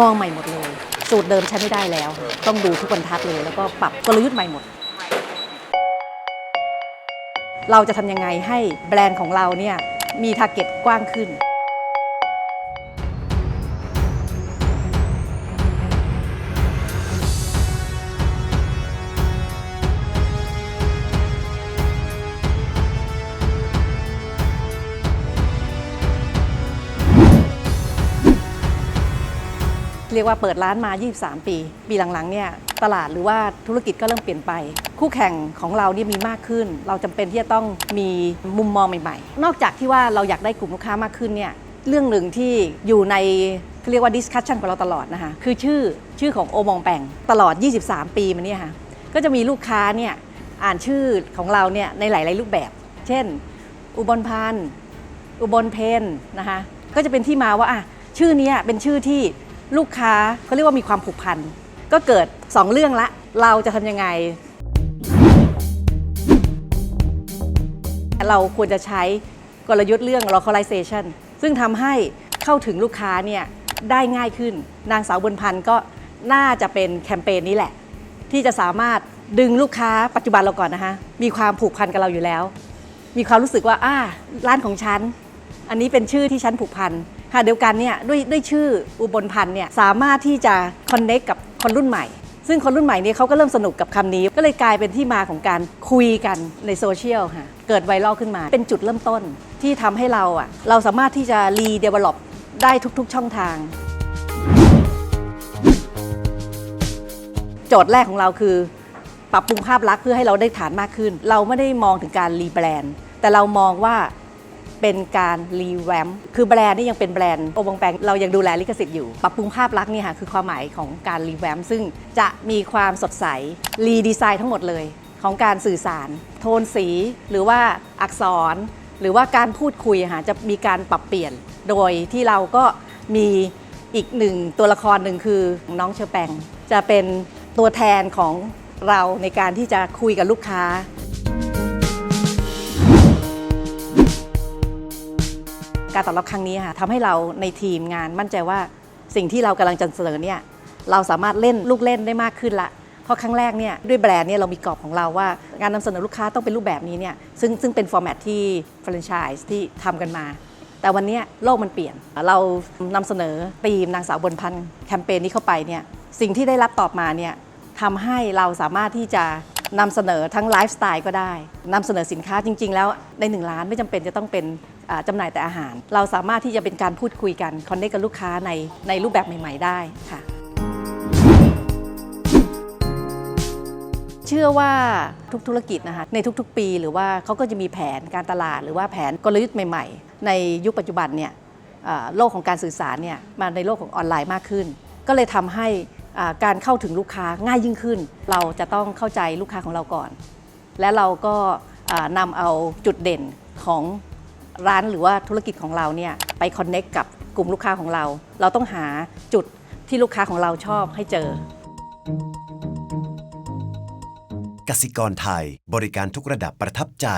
มองใหม่หมดเลย สูตรเดิมใช้ไม่ได้แล้ว ต้องดูทุกบรรทัดเลย แล้วก็ปรับกลยุทธ์ใหม่หมด เราจะทำยังไงให้แบรนด์ของเราเนี่ยมีทาร์เก็ตกว้างขึ้น รียกว่าเปิดร้านมา 23 ปี ปีหลังๆเนี่ยตลาดหรือว่าธุรกิจก็เริ่มเปลี่ยนไป คู่แข่งของเราเนี่ยมีมากขึ้น เราจำเป็นที่จะต้องมีมุมมองใหม่ๆ นอกจากที่ว่าเราอยากได้กลุ่มลูกค้ามากขึ้นเนี่ยเรื่องหนึ่งที่อยู่ในเรียกว่า discussion ของเราตลอดนะคะคือชื่อชื่อของโอมองแปงตลอด 23 ปีมาเนี่ยค่ะก็จะมีลูกค้าเนี่ยอ่านชื่อของเราเนี่ยในหลาย ๆ รูปแบบ เช่น อุบลพันธ์อุบลเพนนะคะก็จะเป็นที่มาว่าอะชื่อนี้เป็นชื่อที่ ลูกค้าเขาเรียกว่ามีความผูกพัน ก็เกิด 2 เรื่องละ เราจะทำยังไง เราควรจะใช้กลยุทธ์เรื่อง localization ซึ่งทำให้เข้าถึงลูกค้าเนี่ยได้ง่ายขึ้น นางสาวบุญพันธ์ก็น่าจะเป็นแคมเปญนี้แหละ ที่จะสามารถดึงลูกค้าปัจจุบันเราก่อนนะคะมีความผูกพันกับเราอยู่แล้ว มีความรู้สึกว่าอ่าร้านของฉัน อันนี้เป็นชื่อที่ฉันผูกพัน ค่ะเดียวกันเนี่ยด้วยด้วยชื่ออุบลพันธ์เนี่ยสามารถที่จะคอนเน c t กับคนรุ่นใหม่ ซึ่งคนรุ่นใหม่เนี่ยเขาก็เริ่มสนุกกับคำนี้ ก็เลยกลายเป็นที่มาของการคุยกันในโซเชียลค่ะเกิดไวรัลขึ้นมา เป็นจุดเริ่มต้นที่ทำให้เราอะเราสามารถที่จะรีเดเวล็อปได้ทุกๆช่องทาง โจทย์แรกของเราคือ ปรับปรุงภาพลักษณ์เพื่อให้เราได้ฐานมากขึ้น เราไม่ได้มองถึงการรีแบรนด์แต่เรามองว่า เป็นการรีแวมคือแบรนด์นี่ยังเป็นแบรนด์โอบงแปงเรายังดูแลลิขสิทธิ์อยู่ ปรับปรุงภาพลักษณ์นี่ค่ะคือความหมายของการรีแวมซึ่งจะมีความสดใสรีดีไซน์ทั้งหมดเลยของการสื่อสาร โทนสีหรือว่าอักษร หรือว่าการพูดคุยค่ะจะมีการปรับเปลี่ยน โดยที่เราก็มีอีกหนึ่งตัวละครหนึ่งคือน้องเชอแปงจะเป็นตัวแทนของเราในการที่จะคุยกับลูกค้า การตอบรับครั้งนี้ค่ะทำให้เราในทีมงานมั่นใจว่าสิ่งที่เรากำลังจะเสนอเนี่ยเราสามารถเล่นลูกเล่นได้มากขึ้นละ เพราะครั้งแรกเนี่ยด้วยแบรนด์เนี่ยเรามีกรอบของเราว่า งานนำเสนอลูกค้าต้องเป็นรูปแบบนี้เนี่ยซึ่งซึ่งเป็นฟอร์แมตที่แฟรนไชส์ที่ทำกันมา แต่วันเนี้ยโลกมันเปลี่ยน เรานำเสนอธีมนางสาวบนพันธ์แคมเปญนี้เข้าไปเนี่ยสิ่งที่ได้รับตอบมาเนี่ยทำให้เราสามารถที่จะนำเสนอทั้งไลฟ์สไตล์ก็ได้นำเสนอสินค้าจริง ๆ แล้วในหนึ่งร้านไม่จำเป็นจะต้องเป็น จำหน่ายแต่อาหาร เราสามารถที่จะเป็นการพูดคุยกันคอนเนคกับลูกค้าในในรูปแบบใหม่ ๆ ได้ค่ะ เชื่อว่าทุกธุรกิจนะคะในทุก ๆ ปี หรือว่าเขาก็จะมีแผนการตลาด หรือว่าแผนกลยุทธ์ใหม่ ๆ ในยุคปัจจุบันเนี่ยโลกของการสื่อสารเนี่ยมาในโลกของออนไลน์มากขึ้น ก็เลยทำให้การเข้าถึงลูกค้าง่ายยิ่งขึ้น เราจะต้องเข้าใจลูกค้าของเราก่อน และเราก็อ่านำเอาจุดเด่นของ ร้านหรือว่าธุรกิจของเราเนี่ยไปคอนเน็กกับกลุ่มลูกค้าของเรา เราต้องหาจุดที่ลูกค้าของเราชอบให้เจอกสิกรไทย บริการทุกระดับประทับใจ